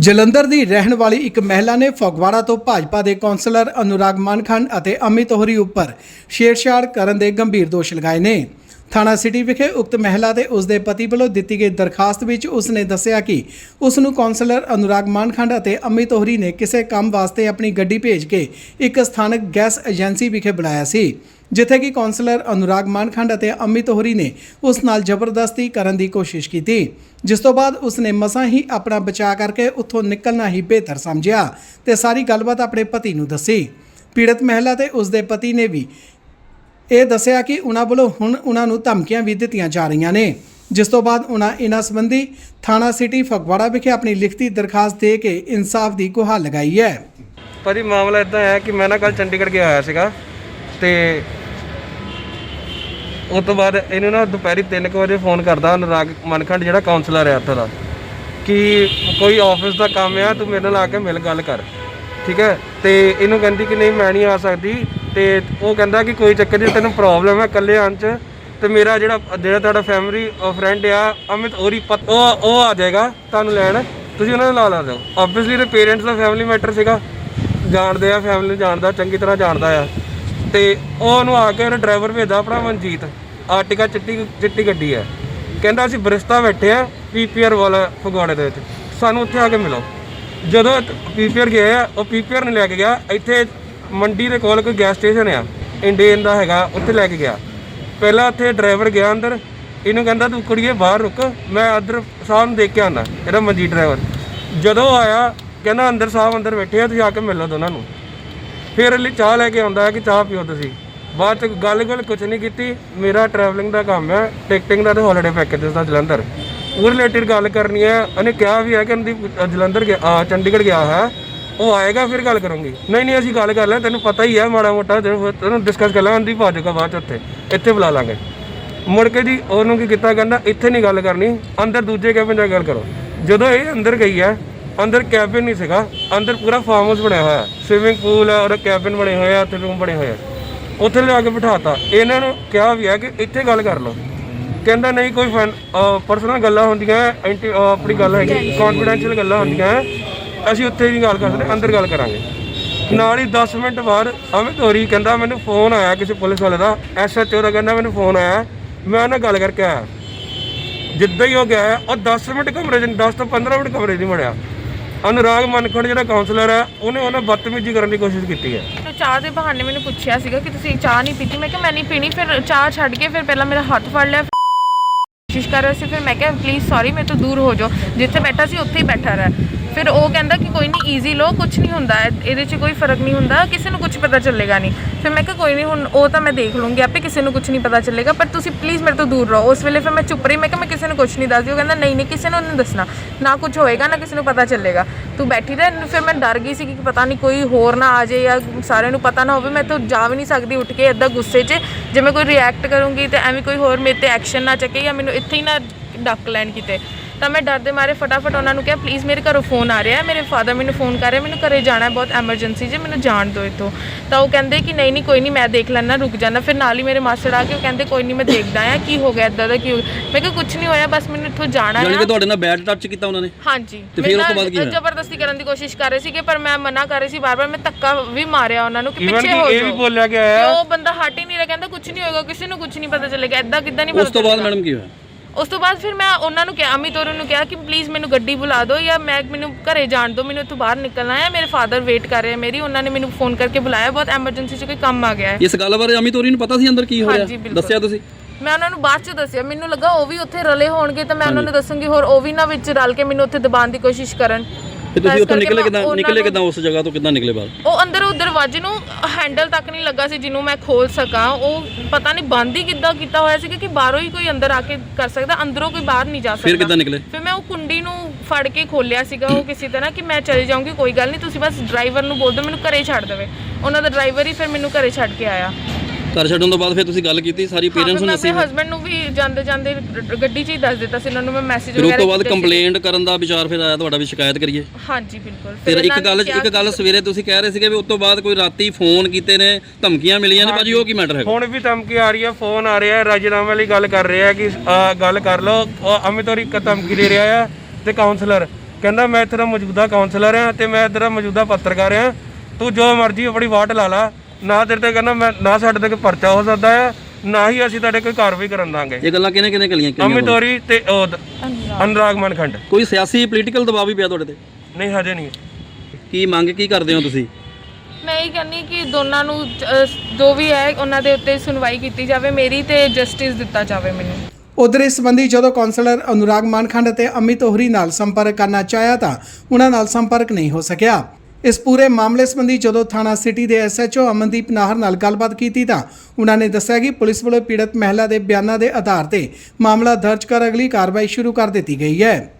ਜਲੰਧਰ ਦੀ ਰਹਿਣ ਵਾਲੀ ਇੱਕ ਮਹਿਲਾ ਨੇ ਫਗਵਾੜਾ ਤੋਂ ਭਾਜਪਾ ਦੇ ਕੌਂਸਲਰ ਅਨੁਰਾਗ ਮਾਨਖੰਡ ਅਤੇ ਅਮਿਤ ਹੋਰੀ ਉੱਪਰ ਛੇੜਛਾੜ ਕਰਨ ਦੇ ਗੰਭੀਰ ਦੋਸ਼ ਲਗਾਏ ਨੇ। ਥਾਣਾ ਸਿਟੀ ਵਿਖੇ ਉਕਤ ਮਹਿਲਾ ਤੇ ਉਸ ਦੇ ਪਤੀ ਵੱਲੋਂ ਦਿੱਤੀ ਗਈ ਦਰਖਾਸਤ ਵਿੱਚ ਉਸ ਨੇ ਦੱਸਿਆ ਕਿ ਉਸ ਨੂੰ ਕੌਂਸਲਰ ਅਨੁਰਾਗ ਮਾਨਖੰਡ ਅਤੇ ਅਮਿਤ ਹੋਰੀ ਨੇ ਕਿਸੇ ਕੰਮ ਵਾਸਤੇ ਆਪਣੀ ਗੱਡੀ ਭੇਜ ਕੇ ਇੱਕ ਸਥਾਨਕ ਗੈਸ ਏਜੰਸੀ ਵਿਖੇ ਬੁਲਾਇਆ ਸੀ, ਜਿੱਥੇ ਕਿ ਕੌਂਸਲਰ ਅਨੁਰਾਗ ਮਾਨਖੰਡ ਅਤੇ ਅਮਿਤ ਹੋਰੀ ਨੇ ਉਸ ਨਾਲ ਜ਼ਬਰਦਸਤੀ ਕਰਨ ਦੀ ਕੋਸ਼ਿਸ਼ ਕੀਤੀ, ਜਿਸ ਤੋਂ ਬਾਅਦ ਉਸ ਨੇ ਮਸਾਂ ਹੀ ਆਪਣਾ ਬਚਾਅ ਕਰਕੇ ਉੱਥੋਂ ਨਿਕਲਣਾ ਹੀ ਬਿਹਤਰ ਸਮਝਿਆ ਤੇ ਸਾਰੀ ਗੱਲਬਾਤ ਆਪਣੇ ਪਤੀ ਨੂੰ ਦੱਸੀ। ਪੀੜਤ ਮਹਿਲਾ ਤੇ ਉਸ ਦੇ ਪਤੀ ਨੇ ਵੀ ਇਹ ਦੱਸਿਆ ਕਿ ਉਹਨਾਂ ਵੱਲੋਂ ਹੁਣ ਉਹਨਾਂ ਨੂੰ ਧਮਕੀਆਂ ਵੀ ਦਿੱਤੀਆਂ ਜਾ ਰਹੀਆਂ ਨੇ। ਜਿਸ ਤੋਂ ਬਾਅਦ ਉਹਨਾਂ ਇਹਨਾਂ ਸੰਬੰਧੀ ਥਾਣਾ ਸਿਟੀ ਫਗਵਾੜਾ ਵਿਖੇ ਆਪਣੀ ਲਿਖਤੀ ਦਰਖਾਸਤ ਦੇ ਕੇ ਇਨਸਾਫ ਦੀ ਗੁਹਾਰ ਲਗਾਈ ਹੈ। ਭਾਜੀ ਮਾਮਲਾ ਇਦਾਂ ਹੈ ਕਿ ਮੈਂ ਨਾ ਕੱਲ ਚੰਡੀਗੜ੍ਹ ਗਿਆ ਹੋਇਆ ਸੀਗਾ ਤੇ ਉਸ ਤੋਂ ਬਾਅਦ ਇਹਨੂੰ ਨਾ ਦੁਪਹਿਰੀ 3 ਵਜੇ ਫੋਨ ਕਰਦਾ ਅਨੁਰਾਗ ਮਨਖੰਡ, ਜਿਹੜਾ ਕਾਉਂਸਲਰ ਹੈ ਉੱਥੇ ਦਾ, ਕਿ ਕੋਈ ਆਫਿਸ ਦਾ ਕੰਮ ਆ, ਤੂੰ ਮੇਰੇ ਨਾਲ ਆ ਕੇ ਮਿਲ, ਗੱਲ ਕਰ। ਠੀਕ ਹੈ? ਤੇ ਇਹਨੂੰ ਕਹਿੰਦੀ ਕਿ ਨਹੀਂ, ਮੈਂ ਨਹੀਂ ਆ ਸਕਦੀ। ਤੇ ਉਹ ਕਹਿੰਦਾ ਕਿ ਕੋਈ ਚੱਕਰ ਨਹੀਂ, ਤੈਨੂੰ ਪ੍ਰੋਬਲਮ ਹੈ ਇਕੱਲੇ ਆਉਣ ਚ ਤੇ ਮੇਰਾ ਜਿਹੜਾ ਜਿਹੜਾ ਤੁਹਾਡਾ ਫੈਮਿਲੀ ਫਰੈਂਡ ਆ, ਅਮਿਤ ਔਰੀ ਪਤ, ਉਹ ਉਹ ਆ ਜਾਏਗਾ ਤੁਹਾਨੂੰ ਲੈਣ। ਤੁਸੀਂ ਉਹਨਾਂ ਨੂੰ ਲਾ ਲਾ ਦਿਓ ਆਬਵੀਅਸਲੀ ਤੇ ਪੇਰੈਂਟਸ ਦਾ ਫੈਮਿਲੀ ਮੈਟਰ ਸੀਗਾ। ਜਾਣਦੇ ਆ ਫੈਮਿਲੀ ਨੂੰ ਜਾਣਦਾ, ਚੰਗੀ ਤਰ੍ਹਾਂ ਜਾਣਦਾ ਆ। ਤੇ ਉਹ ਉਹਨੂੰ ਆ ਕੇ ਉਹਨੇ ਡਰਾਈਵਰ ਭੇਜਦਾ, ਆਪਣਾ ਮਨਜੀਤ, ਆਰਟਿਕਾ ਚਿੱਟੀ ਚਿੱਟੀ ਗੱਡੀ ਹੈ ਕਹਿੰਦਾ ਅਸੀਂ ਬਰਿਸਤਾ ਬੈਠੇ ਆ ਪੀਪੀਆਰ ਵਾਲਾ ਫਗਵਾੜੇ ਦੇ ਵਿੱਚ। ਸਾਨੂੰ ਉੱਥੇ ਆ ਕੇ ਮਿਲੋ। ਜਦੋਂ ਪੀਪੀਆਰ ਗਿਆ ਉਹ ਪੀਪੀਆਰ ਨੇ ਲੈ ਕੇ ਗਿਆ, ਇੱਥੇ ਮੰਡੀ ਦੇ ਕੋਲ ਕੋਈ ਗੈਸ ਸਟੇਸ਼ਨ ਆ। ਇੰਡੀਅਨ ਦਾ ਹੈਗਾ, ਉੱਥੇ ਲੈ ਕੇ ਗਿਆ। ਪਹਿਲਾਂ ਉੱਥੇ ਡਰਾਈਵਰ ਗਿਆ ਅੰਦਰ। ਇਹਨੂੰ ਕਹਿੰਦਾ, ਤੂੰ ਕੁੜੀਏ, ਬਾਹਰ ਰੁਕ। ਮੈਂ ਅੰਦਰ ਸਾਹਿਬ ਨੂੰ ਦੇਖ ਕੇ ਆਉਂਦਾ, ਇਹਦਾ ਮਨਜੀਤ ਡਰਾਈਵਰ ਜਦੋਂ ਆਇਆ, ਕਹਿੰਦਾ, ਅੰਦਰ ਸਾਹਿਬ ਅੰਦਰ ਬੈਠੇ ਆ, ਤੁਸੀਂ ਆ ਕੇ ਮਿਲ ਲਓ ਦੋਨਾਂ ਨੂੰ। ਫਿਰ ਲਈ ਚਾਹ ਲੈ ਕੇ ਆਉਂਦਾ ਹੈ ਕਿ ਚਾਹ ਪੀਓ ਤੁਸੀਂ। ਬਾਅਦ ਚ ਗੱਲ ਗੱਲ ਕੁਝ ਨਹੀਂ ਕੀਤੀ। ਮੇਰਾ ਟਰੈਵਲਿੰਗ ਦਾ ਕੰਮ ਹੈ ਟਿਕਟਿੰਗ ਦਾ ਤੇ ਹੌਲੀਡੇ ਪੈਕੇजेस ਦਾ ਜਲੰਧਰ। ਉਹ ਰਿਲੇਟਡ ਗੱਲ ਕਰਨੀ ਹੈ। ਉਹਨੇ ਕਿਹਾ ਵੀ ਹੈ ਕਿ ਉਹਦੀ ਜਲੰਧਰ ਗਿਆ ਚੰਡੀਗੜ੍ਹ ਗਿਆ ਹੈ। ਉਹ ਆਏਗਾ, ਫਿਰ ਗੱਲ ਕਰੂੰਗੀ। ਨਹੀਂ ਨਹੀਂ, ਅਸੀਂ ਗੱਲ ਕਰ ਲੈ, ਤੈਨੂੰ ਪਤਾ ਹੀ ਹੈ ਮਾੜਾ ਮੋਟਾ ਤੈਨੂੰ ਤੈਨੂੰ ਡਿਸਕਸ ਕਰ ਲਾਂ ਪਾ ਜਾਊਗਾ ਬਾਅਦ ਚ ਉੱਥੇ। ਇੱਥੇ ਬੁਲਾ ਲਾਂਗੇ। ਮੁੜ ਕੇ ਜੀ, ਉਹਨੂੰ ਕੀ ਕੀਤਾ ਕਹਿੰਦਾ, ਇੱਥੇ ਨਹੀਂ ਗੱਲ ਕਰਨੀ, ਅੰਦਰ ਦੂਜੇ ਕੈਬਨ ਜਾ ਗੱਲ ਕਰੋ। ਜਦੋਂ ਇਹ ਅੰਦਰ ਗਈ ਹੈ ਅੰਦਰ ਕੈਬਿਨ ਨਹੀਂ ਸੀਗਾ, ਅੰਦਰ ਪੂਰਾ ਫਾਰਮ ਹਾਊਸ ਬਣਿਆ ਹੋਇਆ। ਸਵਿਮਿੰਗ ਪੂਲ ਹੈ ਔਰ ਕੈਬਿਨ ਬਣੇ ਹੋਏ ਆ ਤੇ ਰੂਮ ਬਣੇ ਹੋਏ ਆ। ਉੱਥੇ ਲਿਆ ਕੇ ਬਿਠਾਤਾ। ਇਹਨਾਂ ਨੂੰ ਕਿਹਾ ਵੀ ਹੈ ਕਿ ਇੱਥੇ ਗੱਲ ਕਰ ਲਓ। ਕਹਿੰਦਾ, ਨਹੀਂ, ਕੋਈ ਪਰਸਨਲ ਗੱਲਾਂ ਹੁੰਦੀਆਂ ਐਂਟੀ ਆਪਣੀ ਗੱਲ ਹੈਗੀ ਕੌਨਫੀਡੈਂਸ਼ੀਅਲ ਗੱਲਾਂ ਹੁੰਦੀਆਂ। ਅਸੀਂ ਉੱਥੇ ਨਹੀਂ ਗੱਲ ਕਰ ਸਕਦੇ, ਅੰਦਰ ਗੱਲ ਕਰਾਂਗੇ। ਨਾਲ ਹੀ 10 ਮਿੰਟ ਬਾਅਦ ਅਮਿਤ ਹੋਰੀ ਕਹਿੰਦਾ, ਮੈਨੂੰ ਫੋਨ ਆਇਆ ਕਿਸੇ ਪੁਲਿਸ ਵਾਲੇ ਦਾ ਐਸਐਚਓ ਦਾ ਕਹਿੰਦਾ, ਮੈਨੂੰ ਫੋਨ ਆਇਆ। ਮੈਂ ਉਹਨਾਂ ਗੱਲ ਕਰਕੇ ਆਇਆ। ਜਿੱਦਾਂ ਹੀ ਉਹ ਗਿਆ, ਉਹ 10 ਮਿੰਟ ਕਮਰੇ 'ਚ 10 ਤੋਂ 15 ਮਿੰਟ ਕਮਰੇ 'ਚ ਨਹੀਂ ਵੜਿਆ ਅਨੁਰਾਗ ਮਨਖੜ ਜਿਹੜਾ ਕਾਉਂਸਲਰ ਹੈ, ਉਹਨੇ ਉਹਨਾਂ ਬਦਤਮੀਜ਼ੀ ਕਰਨ ਦੀ ਕੋਸ਼ਿਸ਼ ਕੀਤੀ ਹੈ। ਮੈਨੂੰ ਚਾਹ ਦੇ ਬਹਾਨੇ ਮੈਨੂੰ ਪੁੱਛਿਆ ਸੀਗਾ ਕਿ ਤੁਸੀਂ ਚਾਹ ਨਹੀਂ ਪੀਤੀ। ਮੈਂ ਕਿਹਾ, ਮੈਂ ਨਹੀਂ ਪੀਣੀ। ਫਿਰ ਚਾਹ ਛੱਡ ਕੇ ਫਿਰ ਪਹਿਲਾਂ ਮੇਰਾ ਹੱਥ ਫੜ ਲਿਆ। ਕੋਸ਼ਿਸ਼ ਕਰ ਰਿਹਾ ਸੀ, ਫਿਰ ਮੈਂ ਕਿਹਾ ਪਲੀਜ਼ ਸੌਰੀ ਮੇਰੇ ਤੋਂ ਦੂਰ ਹੋ ਜਾਓ। ਜਿੱਥੇ ਬੈਠਾ ਸੀ, ਉੱਥੇ ਹੀ ਬੈਠਾ ਰਹਿ। ਫਿਰ ਉਹ ਕਹਿੰਦਾ ਕਿ ਕੋਈ ਨਹੀਂ ਈਜ਼ੀ ਲੋ ਕੁਝ ਨਹੀਂ ਹੁੰਦਾ। ਇਹਦੇ 'ਚ ਕੋਈ ਫ਼ਰਕ ਨਹੀਂ ਹੁੰਦਾ, ਕਿਸੇ ਨੂੰ ਕੁਝ ਪਤਾ ਚੱਲੇਗਾ ਨਹੀਂ। ਫਿਰ ਮੈਂ ਕਿਹਾ, ਕੋਈ ਨਹੀਂ, ਹੁਣ ਉਹ ਤਾਂ ਮੈਂ ਦੇਖ ਲੂੰਗੀ, ਆਪੇ ਕਿਸੇ ਨੂੰ ਕੁਝ ਨਹੀਂ ਪਤਾ ਚੱਲੇਗਾ, ਪਰ ਤੁਸੀਂ ਪਲੀਜ਼ ਮੇਰੇ ਤੋਂ ਦੂਰ ਰਹੋ। ਉਸ ਵੇਲੇ ਫਿਰ ਮੈਂ ਚੁੱਪ ਰਹੀ, ਮੈਂ ਕਿਹਾ, ਮੈਂ ਕਿਸੇ ਨੂੰ ਕੁਝ ਨਹੀਂ ਦੱਸਦੀ। ਉਹ ਕਹਿੰਦਾ, ਨਹੀਂ ਨਹੀਂ, ਕਿਸੇ ਨੂੰ ਨਹੀਂ ਦੱਸਣਾ। ਨਾ ਕੁਝ ਹੋਏਗਾ, ਨਾ ਕਿਸੇ ਨੂੰ ਪਤਾ ਚੱਲੇਗਾ। ਤੂੰ ਬੈਠੀ ਰਹਿ। ਫਿਰ ਮੈਂ ਡਰ ਗਈ ਸੀ ਕਿ ਪਤਾ ਨਹੀਂ ਕੋਈ ਹੋਰ ਨਾ ਆ ਜਾਏ ਜਾਂ ਸਾਰਿਆਂ ਨੂੰ ਪਤਾ ਨਾ ਹੋਵੇ। ਮੈਂ ਤਾਂ ਜਾ ਵੀ ਨਹੀਂ ਸਕਦੀ ਉੱਠ ਕੇ ਇਦਾਂ ਗੁੱਸੇ 'ਚ। ਜੇ ਮੈਂ ਕੋਈ ਰਿਐਕਟ ਕਰੂੰਗੀ ਤੇ ਐਵੇਂ ਕੋਈ ਹੋਰ ਮੇਰੇ ਤੇ ਐਕਸ਼ਨ ਨਾ ਚੱਕੇ ਜਾਂ ਮੈਨੂੰ ਇੱਥੇ ਹੀ ਨਾ ਡੱਕ ਲੈਣ ਕਿਤੇ। ਤਾਂ ਮੈਂ ਡਰ ਦੇ ਮਾਰੇ ਫਟਾਫਟ ਉਹਨਾਂ ਨੂੰ ਕਿਹਾ ਪਲੀਜ਼ ਮੇਰੇ ਘਰੋਂ ਫੋਨ ਆ ਰਿਹਾ ਹੈ ਮੇਰੇ ਫਾਦਰ ਮੈਨੂੰ ਫੋਨ ਕਰ ਰਹੇ ਮੈਨੂੰ ਘਰੇ ਜਾਣਾ ਹੈ ਬਹੁਤ ਐਮਰਜੈਂਸੀ ਜੇ ਮੈਨੂੰ ਜਾਣ ਦਿਓ ਇੱਥੋਂ। ਤਾਂ ਉਹ ਕਹਿੰਦੇ ਕਿ ਨਹੀਂ ਨਹੀਂ ਕੋਈ ਨਹੀਂ ਮੈਂ ਦੇਖ ਲੈਣਾ ਰੁਕ ਜਾਣਾ ਫਿਰ ਨਾਲ ਹੀ ਮੇਰੇ ਮਾਸੜ ਆ ਕੇ ਉਹ ਕਹਿੰਦੇ ਕੋਈ ਨਹੀਂ ਮੈਂ ਦੇਖਦਾ ਆ ਕੀ ਹੋ ਗਿਆ ਇਦਾਂ ਦਾ ਕੀ ਹੋ ਗਿਆ? ਮੈਂ ਕਿਹਾ ਕੁਝ ਨਹੀਂ ਹੋਇਆ ਬਸ ਮੈਨੂੰ ਇੱਥੋਂ ਜਾਣਾ ਹੈ ਕਿ ਤੁਹਾਡੇ ਨਾਲ ਬੈਡ ਟੱਚ ਕੀਤਾ ਉਹਨਾਂ ਨੇ? ਹਾਂਜੀ। ਤੇ ਫਿਰ ਉਸ ਤੋਂ ਬਾਅਦ ਕੀ ਹੋਇਆ? ਜ਼ਬਰਦਸਤੀ ਕਰਨ ਦੀ ਕੋਸ਼ਿਸ਼ ਕਰ ਰਹੇ ਸੀਗੇ ਪਰ ਮੈਂ ਮਨਾ ਕਰ ਰਹੀ ਸੀ ਬਾਰ-ਬਾਰ ਮੈਂ ਧੱਕਾ ਵੀ ਮਾਰਿਆ ਉਹਨਾਂ ਨੂੰ ਕਿ ਪਿੱਛੇ ਕਿ ਹੋ ਇਹ ਵੀ ਜਾਓ ਬੋਲਿਆ ਗਿਆ ਹੈ ਉਹ ਬੰਦਾ ਹਟ ਹੀ ਨਹੀਂ ਰਿਹਾ ਕਹਿੰਦਾ ਕੁਝ ਨਹੀਂ ਹੋਏਗਾ ਕਿਸੇ ਨੂੰ ਕੁਝ ਨਹੀਂ ਪਤਾ ਚੱਲੇਗਾ ਇਦਾਂ ਕਿੱਦਾਂ ਨਹੀਂ ਪਤਾ ਉਸ ਤੋਂ ਬਾਅਦ ਚੱਲੇਗਾ। ਮੈਡਮ ਕੀ ਹੋਇਆ? ਉਸ ਤੋਂ ਬਾਅਦ ਫਿਰ ਮੈਂ ਉਹਨਾਂ ਨੂੰ ਕਿਹਾ ਅਮਿਤ ਔਰ ਨੂੰ ਕਿਹਾ ਕਿ ਪਲੀਜ਼ ਮੈਨੂੰ ਗੱਡੀ ਬੁਲਾ ਦਿਓ ਜਾਂ ਮੈਂ ਮੈਨੂੰ ਘਰੇ ਜਾਣ ਦਿਓ ਮੈਨੂੰ ਇੱਥੋਂ ਬਾਹਰ ਨਿਕਲਣਾ ਹੈ ਮੇਰੇ ਫਾਦਰ ਵੇਟ ਕਰ ਰਹੇ ਆ ਮੇਰੀ ਉਹਨਾਂ ਨੇ ਮੈਨੂੰ ਫੋਨ ਕਰਕੇ ਬੁਲਾਇਆ ਬਹੁਤ ਐਮਰਜੈਂਸੀ 'ਚ ਕੋਈ ਕੰਮ ਆ ਗਿਆ ਹੈ। ਇਸ ਗੱਲ ਬਾਰੇ ਅਮਿਤ ਹੋਰੀ ਨੂੰ ਪਤਾ ਸੀ ਅੰਦਰ ਕੀ ਹੋ ਹਾਂਜੀ, ਰਿਹਾ ਬਿਲਕੁਲ। ਦੱਸਿਆ ਤੁਸੀਂ? ਮੈਂ ਉਹਨਾਂ ਨੂੰ ਬਾਅਦ 'ਚ ਦੱਸਿਆ ਮੈਨੂੰ ਲੱਗਾ ਉਹ ਵੀ ਉੱਥੇ ਰਲੇ ਹੋਣਗੇ ਤਾਂ ਮੈਂ ਉਹਨਾਂ ਨੂੰ ਦੱਸੂੰਗੀ ਹੋਰ ਉਹ ਵੀ ਨਾ ਵਿੱਚ ਰਲ ਕੇ ਮੈਨੂੰ ਉੱਥੇ ਦਬਾਉਣ ਦੀ ਕੋਸ਼ਿਸ਼ ਕਰਨ। ਤੇ ਤੁਸੀਂ ਉੱਥੋਂ ਨਿਕਲੇ ਕਿਦਾਂ ਨਿਕਲੇ ਕਿਦਾਂ ਉਸ ਜਗ੍ਹਾ ਤੋਂ ਕਿਦਾਂ ਨਿਕਲੇ ਬਾਹਰ? ਉਹ ਅੰਦਰ ਉਹ ਦਰਵਾਜ਼ੇ ਨੂੰ ਹੈਂਡਲ ਤੱਕ ਨਹੀਂ ਲੱਗਾ ਸੀ ਜਿਹਨੂੰ ਮੈਂ ਖੋਲ ਸਕਾਂ। ਉਹ ਪਤਾ ਨਹੀਂ ਬੰਦ ਹੀ ਕਿੱਦਾਂ ਕੀਤਾ ਹੋਇਆ ਸੀ ਕਿ ਬਾਹਰੋਂ ਹੀ ਕੋਈ ਅੰਦਰ ਆ ਕੇ ਕਰ ਸਕਦਾ ਅੰਦਰੋਂ ਕੋਈ ਬਾਹਰ ਨਹੀਂ ਜਾ ਸਕਦਾ। ਫਿਰ ਕਿੱਦਾਂ ਨਿਕਲੇ? ਫਿਰ ਮੈਂ ਉਹ ਕੁੰਡੀ ਨੂੰ ਫੜ ਕੇ ਖੋਲਿਆ ਸੀਗਾ ਉਹ ਕਿਸੇ ਤਰ੍ਹਾਂ ਕਿ ਮੈਂ ਚਲੇ ਜਾਊਂਗੀ ਕੋਈ ਗੱਲ ਨਹੀਂ ਤੁਸੀਂ ਬਸ ਡਰਾਈਵਰ ਨੂੰ ਬੋਲ ਦਿਓ ਮੈਨੂੰ ਘਰੇ ਛੱਡ ਦੇਵੇ। ਉਹਨਾਂ ਦਾ ਡਰਾਈਵਰ ਹੀ ਫਿਰ ਮੈਨੂੰ ਘਰੇ ਛੱਡ ਕੇ ਆਇਆ। ਘਰ ਛੱਡਣ ਤੋਂ ਬਾਅਦ ਫਿਰ ਤੁਸੀਂ ਗੱਲ ਕੀਤੀ ਸਾਰੀ ਹਾਂ, ਪੇਰੈਂਟਸ ਨੂੰ ਮੈਂ ਦੱਸੀ ਹਸਬੰਡ ਨੂੰ ਵੀ ਜਾਂਦੇ ਜਾਂਦੇ ਗੱਡੀ 'ਚ ਹੀ ਦੱਸ ਦਿੱਤਾ ਸੀ ਉਹਨਾਂ ਨੂੰ ਮੈਂ ਮੈਸੇਜ ਫਿਰ ਉਸ ਵਗੈਰਾ ਤੋਂ ਬਾਅਦ ਕੀਤੇ ਸੀ। ਕੰਪਲੇਂਟ ਕਰਨ ਦਾ ਵਿਚਾਰ ਫਿਰ ਆਇਆ ਤੁਹਾਡਾ ਵੀ ਸ਼ਿਕਾਇਤ ਕਰੀਏ। ਹਾਂਜੀ ਬਿਲਕੁਲ। ਫਿਰ ਇੱਕ ਨੇ ਗੱਲ ਕਿਹਾ ਇੱਕ ਗੱਲ ਸਵੇਰੇ ਤੁਸੀਂ ਕਹਿ ਰਹੇ ਸੀਗੇ ਵੀ ਉਸ ਤੋਂ ਬਾਅਦ ਕੋਈ ਰਾਤੀ ਫੋਨ ਕੀਤੇ ਨੇ ਧਮਕੀਆਂ ਮਿਲੀਆਂ ਨੇ ਭਾਜੀ ਉਹ ਕੀ ਮੈਟਰ ਹੈਗਾ? ਹੁਣ ਵੀ ਧਮਕੀ ਆ ਰਹੀ ਹੈ ਫੋਨ ਆ ਰਿਹਾ ਹੈ ਰਾਜਨਾਮੇ ਵਾਲੀ ਗੱਲ ਕਰ ਰਿਹਾ ਹੈ ਕਿ ਗੱਲ ਕਰ ਲਓ। ਉਹ ਅਮਿਤ ਹੋਰੀ ਇੱਕ ਧਮਕੀ ਦੇ ਰਿਹਾ ਹੈ ਤੇ ਕਾਉਂਸਲਰ ਕਹਿੰਦਾ ਮੈਂ ਇੱਥੇ ਦਾ ਮੌਜੂਦਾ ਕਾਉਂਸਲਰ ਆ ਤੇ ਮੈਂ ਇੱਥੇ ਦਾ ਮੌਜੂਦਾ ਪੱਤਰਕਾਰ ਆ ਤੂੰ ਜੋ ਮਰਜ਼ੀ ਆਪਣੀ ਵਾਟ ਲਾ ਲਾ। ਨਾ ਤੇਰੇ ਤੇ ਕਹਿੰਦਾ ਮੈਂ ਨਾ ਸਾਡੇ ਤੇ ਕੋਈ ਪਰਚਾ ਹੋ ਸਕਦਾ ਆ ਨਾ ਹੀ ਅਸੀਂ ਤੁਹਾਡੇ ਕੋਈ ਕਾਰਵਾਈ ਕਰਨ ਦਾਂਗੇ। ਇਹ ਗੱਲਾਂ ਕਿਹਨੇ ਕਿਹਨੇ ਕਲੀਆਂ ਕਲੀਆਂ ਅਮਿਤ ਹੋਰੀ ਤੇ ਉਹ ਦ- ਅਨੁਰਾਗ। ਮਨਖੰਡ। ਕੋਈ ਸਿਆਸੀ ਪੋਲੀਟੀਕਲ ਦਬਾਅ ਵੀ ਪਿਆ ਤੁਹਾਡੇ ਤੇ? ਨਹੀਂ ਹਜੇ ਨਹੀਂ। ਕੀ ਮੰਗ ਕੀ ਕਰਦੇ ਹੋ ਤੁਸੀਂ? ਮੈਂ ਇਹ ਕਹਿੰਨੀ ਕਿ ਦੋਨਾਂ ਨੂੰ ਜੋ ਵੀ ਹੈ ਉਹਨਾਂ ਦੇ ਉੱਤੇ ਸੁਣਵਾਈ ਕੀਤੀ ਜਾਵੇ ਮੇਰੀ ਤੇ ਜਸਟਿਸ ਦਿੱਤਾ ਜਾਵੇ ਮੈਨੂੰ। ਉਧਰ ਇਸ ਸੰਬੰਧੀ ਜਦੋਂ ਕਾਉਂਸਲਰ ਅਨੁਰਾਗ ਮਾਨਖੰਡ ਅਤੇ ਅਮਿਤ ohri ਨਾਲ ਸੰਪਰਕ ਕਰਨਾ ਚਾਹਿਆ ਤਾਂ ਉਹਨਾਂ ਨਾਲ ਸੰਪਰਕ ਨਹੀਂ ਹੋ ਸਕਿਆ। ਇਸ ਪੂਰੇ ਮਾਮਲੇ ਸੰਬੰਧੀ ਜਦੋਂ ਥਾਣਾ ਸਿਟੀ ਦੇ ਐਸਐਚਓ ਅਮਨਦੀਪ ਨਾਹਰ ਨਾਲ ਗੱਲਬਾਤ ਕੀਤੀ ਤਾਂ ਉਹਨਾਂ ਨੇ ਦੱਸਿਆ ਕਿ ਪੁਲਿਸ ਵੱਲੋਂ ਪੀੜਤ ਮਹਿਲਾ ਦੇ ਬਿਆਨਾਂ ਦੇ ਆਧਾਰ ਤੇ ਮਾਮਲਾ ਦਰਜ ਕਰ ਅਗਲੀ ਕਾਰਵਾਈ ਸ਼ੁਰੂ ਕਰ ਦਿੱਤੀ ਗਈ ਹੈ।